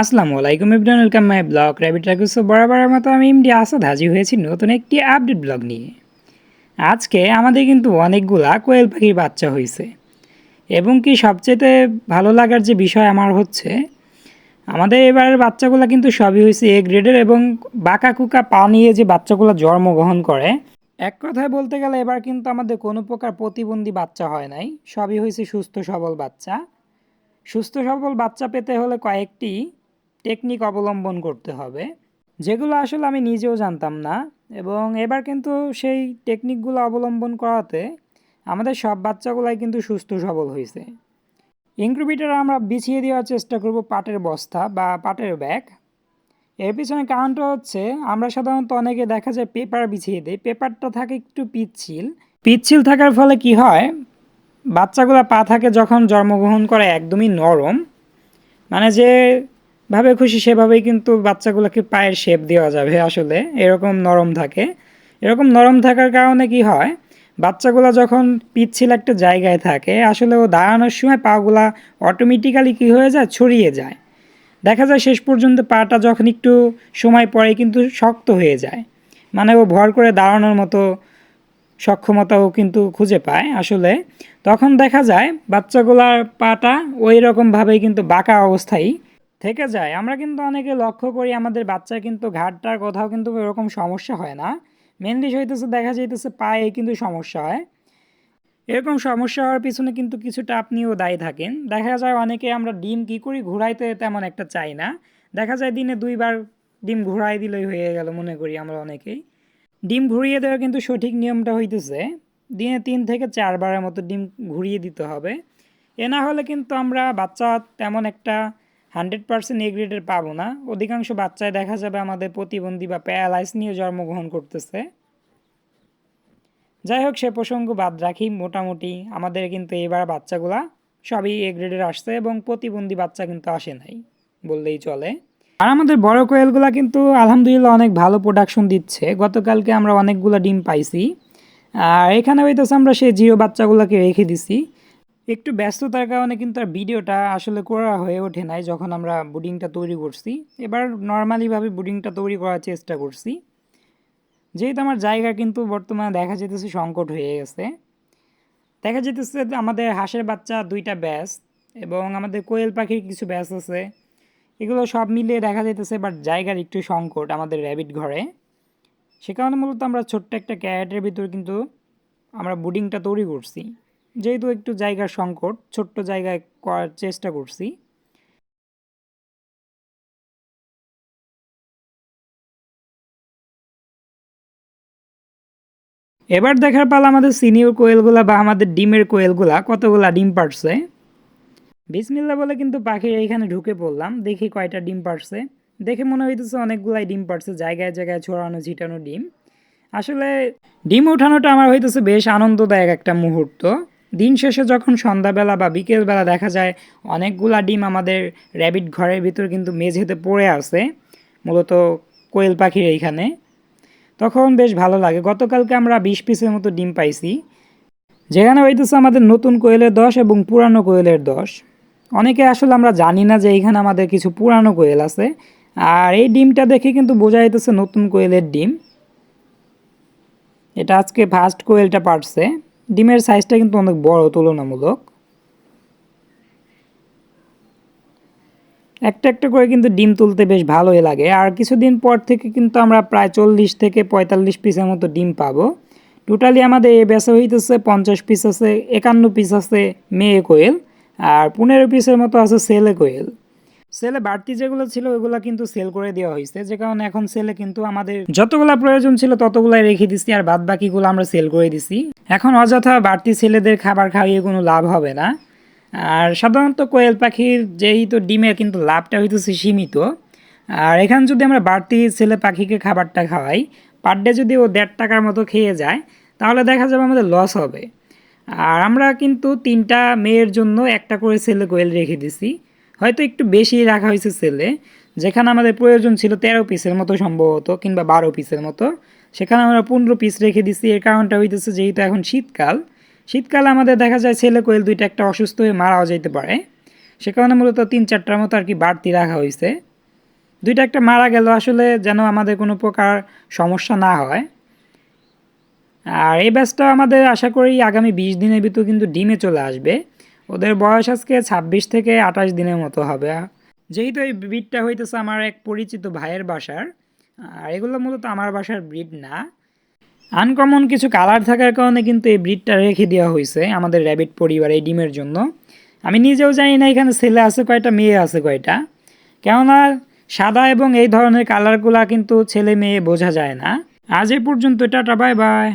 আসসালামু আলাইকুম Ibran welcome my blog rabbit রাকুসো বরাবরের মতো আমি এমডি আসাদ হাজির হয়েছি নতুন একটি আপডেট ব্লগ নিয়ে। আজকে আমাদের কিন্তু অনেকগুলা কোয়েল পাখির বাচ্চা হয়েছে এবং কি সবচেয়ে ভালো লাগার যে বিষয় আমার হচ্ছে, আমাদের এবারের বাচ্চাগুলো কিন্তু সবই হয়েছে এ গ্রেডের এবং বাঁকা কুকা পা নিয়ে যে বাচ্চাগুলো জন্মগ্রহণ করে, এক কথায় বলতে গেলে এবার কিন্তু আমাদের কোনো প্রকার প্রতিবন্ধী বাচ্চা হয় নাই। সবই হয়েছে সুস্থ সবল বাচ্চা। সুস্থ সবল বাচ্চা পেতে হলে কয়েকটি টেকনিক অবলম্বন করতে হবে। যেগুলো আসলে আমি নিজেও জানতাম না এবং এবার কিন্তু সেই টেকনিকগুলো অবলম্বন করাতে আমাদের সব বাচ্চাগুলাই কিন্তু সুস্থ সবল হয়েছে ইনক্রুবিটার আমরা বিছিয়ে দেওয়ার চেষ্টা করব পাটের বস্তা বা পাটের ব্যাগ। এর পিছনে কারণটা হচ্ছে আমরা সাধারণত অনেকে দেখা যায় পেপার বিছিয়ে দিই পেপারটা থাকে একটু পিচ্ছিল। পিচ্ছিল থাকার ফলে কি হয়, বাচ্চাগুলো পা থাকে যখন জন্মগ্রহণ করে একদমই নরম। মানে যেভাবে খুশি সেভাবেই কিন্তু বাচ্চাগুলোকে পায়ের শেপ দেওয়া যাবে আসলে। এরকম নরম থাকে। এরকম নরম থাকার কারণে কি হয়? বাচ্চাগুলো যখন পিচ্ছিল একটা জায়গায় থাকে, আসলে ও দাঁড়ানোর সময় পাগুলা অটোমেটিক্যালি কী হয়ে যায়? ছড়িয়ে যায়। দেখা যায় শেষ পর্যন্ত পাটা যখন একটু সময় পরে কিন্তু শক্ত হয়ে যায়। মানে ও ভর করে দাঁড়ানোর মতো সক্ষমতাও কিন্তু খুঁজে পায় আসলে। তখন দেখা যায় বাচ্চাগুলার পাটা ওই রকমভাবেই কিন্তু বাঁকা অবস্থায় থেকে যায়। আমরা কিন্তু অনেকে লক্ষ্য করি আমাদের বাচ্চার কিন্তু ঘাটটার কোথাও কিন্তু এরকম সমস্যা হয় না। মেনলি হইতেছে, দেখা যাইতেছে পায়ে কিন্তু সমস্যা হয়। এরকম সমস্যা হওয়ার পিছনে কিন্তু কিছুটা আপনিও দায়ী থাকেন। দেখা যায় অনেকে আমরা ডিম কী করি, ঘুরাইতে তেমন একটা চাই না। দেখা যায় দিনে দুইবার ডিম ঘুরাই দিলেই হয়ে গেল মনে করি আমরা অনেকেই। ডিম ঘুরিয়ে দেওয়ার কিন্তু সঠিক নিয়মটা হইতেছে। দিনে তিন থেকে চারবারের মতো ডিম ঘুরিয়ে দিতে হবে। এ না হলে কিন্তু আমরা বাচ্চা তেমন একটা হান্ড্রেড পার্সেন্ট এগ্রেডের পাবো না। অধিকাংশ বাচ্চায় দেখা যাবে আমাদের প্রতিবন্ধী বা প্যারালাইস নিয়ে জন্মগ্রহণ করতেছে। যাই হোক, সে প্রসঙ্গ বাদ রাখি। মোটামুটি আমাদের কিন্তু এবার বাচ্চাগুলা সবই এ গ্রেডের আসছে এবং প্রতিবন্ধী বাচ্চা কিন্তু আসে নাই বললেই চলে। আর আমাদের বড় কোয়েলগুলা কিন্তু আলহামদুলিল্লাহ অনেক ভালো প্রোডাকশন দিচ্ছে। গতকালকে আমরা অনেকগুলো ডিম পাইছি। আর এখানে হইতেছে আমরা সেই জিরো বাচ্চাগুলোকে রেখে দিছি। একটু ব্যস্ততার কারণে কিন্তু আর ভিডিওটা আসলে করা হয়ে ওঠে নাই যখন আমরা বুডিংটা তৈরি করছি। এবার নর্মালিভাবে বুডিংটা তৈরি করার চেষ্টা করছি। যেহেতু আমার জায়গা কিন্তু বর্তমানে দেখা যেতেছে সংকট হয়ে গেছে। দেখা যেতেছে আমাদের হাঁসের বাচ্চা দুইটা ব্যাস এবং আমাদের কোয়েল পাখির কিছু ব্যাস আছে। এগুলো সব মিলিয়ে দেখা যেতেছে বাট জায়গার একটু সংকট আমাদের র্যাবিট ঘরে। সে কারণে মূলত আমরা ছোট্ট একটা ক্যারেটের ভিতর কিন্তু আমরা বুডিংটা তৈরি করছি। যেহেতু একটু জায়গার সংকট, ছোট্ট জায়গায় করার চেষ্টা করছি। এবার দেখার পালা আমাদের সিনিয়র কোয়েলগুলা বা আমাদের ডিমের কোয়েলগুলা, কতগুলা ডিম পারছে। বিসমিল্লা বলে কিন্তু পাখির এইখানে ঢুকে পড়লাম, দেখি কয়টা ডিম পারছে। দেখে মনে হইতেছে অনেকগুলাই ডিম পারছে, জায়গায় জায়গায় ছড়ানো, ছিটানো ডিম। আসলে ডিম ওঠানোটা আমার হইতেছে বেশ আনন্দদায়ক একটা মুহূর্ত। দিন শেষে যখন সন্ধ্যাবেলা বা বিকেলবেলা দেখা যায়, অনেকগুলা ডিম আমাদের র্যাবিট ঘরের ভিতর কিন্তু মেঝেতে পড়ে আছে, মূলত কোয়েল পাখির এইখানে। তখন বেশ ভালো লাগে। গতকালকে আমরা বিশ পিসের মতো ডিম পাইছি। যেখানে হইতেছে আমাদের নতুন কোয়েলের দশ এবং পুরানো কোয়েলের দশ। অনেকে আসলে আমরা জানি না যে এইখানে আমাদের কিছু পুরানো কোয়েল আছে। আর এই ডিমটা দেখে কিন্তু বোঝা যাইতেছে নতুন কোয়েলের ডিম। এটা আজকে ফার্স্ট কোয়েলটা পারছে। ডিমের সাইজটা কিন্তু অনেক বড়, তুলনামূলক। একটা একটা করে কিন্তু ডিম তুলতে বেশ ভালোই লাগে। আর কিছুদিন পর থেকে কিন্তু আমরা প্রায় চল্লিশ থেকে পঁয়তাল্লিশ পিসের মতো ডিম পাবো। টোটালি আমাদের এ বেচা হইতেছে পঞ্চাশ পিস আছে, একান্ন পিস আছে মেয়ে কোয়েল, আর পনেরো পিসের মতো আছে সেলে কোয়েল। সেলে বাড়তি যেগুলো ছিল, ওইগুলো কিন্তু সেল করে দেওয়া হয়েছে। যে কারণে এখন সেলে কিন্তু আমাদের যতগুলা প্রয়োজন ছিল, ততগুলাই রেখে দিছি আর বাদ বাকিগুলো আমরা সেল করে দিছি। এখন অযথা বাড়তি ছেলেদের খাবার খাইয়ে কোনো লাভ হবে না। আর সাধারণত কোয়েল পাখির যেই তো ডিমের কিন্তু লাভটা হইতেছে সীমিত, আর এখানে যদি আমরা বাড়তি ছেলে পাখিকে খাবারটা খাওয়াই পার ডে যদি ও দেড় টাকার মতো খেয়ে যায়, তাহলে দেখা যাবে আমাদের লস হবে। আর আমরা কিন্তু তিনটা মেয়ের জন্য একটা করে ছেলে কোয়েল রেখে দিছি। হয়তো একটু বেশি রাখা হয়েছে ছেলে যেখানে আমাদের প্রয়োজন ছিল তেরো পিসের মতো সম্ভবত, কিংবা বারো পিসের মতো। সেখানে আমরা পনেরো পিস রেখে দিছি। এর কারণটা হইতেছে যেহেতু এখন শীতকাল, শীতকালে আমাদের দেখা যায় ছেলে কোয়েল দুইটা একটা অসুস্থ হয়ে মারাও যেতে পারে। সে কারণে মূলত তিন চারটার মতো আর কি বাড়তি রাখা হয়েছে দুইটা একটা মারা গেল, আসলে যেন আমাদের কোনো প্রকার সমস্যা না হয়। আর এই ব্যাচটা আমাদের আশা করি আগামী বিশ দিনের ভিতর কিন্তু ডিমে চলে আসবে। ওদের বয়স আজকে ছাব্বিশ থেকে আঠাশ দিনের মতো হবে। যেহেতু এই ব্রিডটা হইতেছে আমার এক পরিচিত ভাইয়ের বাসার, আর এগুলো মূলত আমার বাসার ব্রিড না। আনকমন কিছু কালার থাকার কারণে কিন্তু এই ব্রিডটা রেখে দেওয়া হয়েছে আমাদের র্যাবিট পরিবার এই ডিমের জন্য। আমি নিজেও জানি না এখানে ছেলে আছে কয়টা, মেয়ে আছে কয়টা। কেননা সাদা এবং এই ধরনের কালারগুলা কিন্তু ছেলে মেয়ে বোঝা যায় না। আজ এই পর্যন্ত, টাটা বাই বাই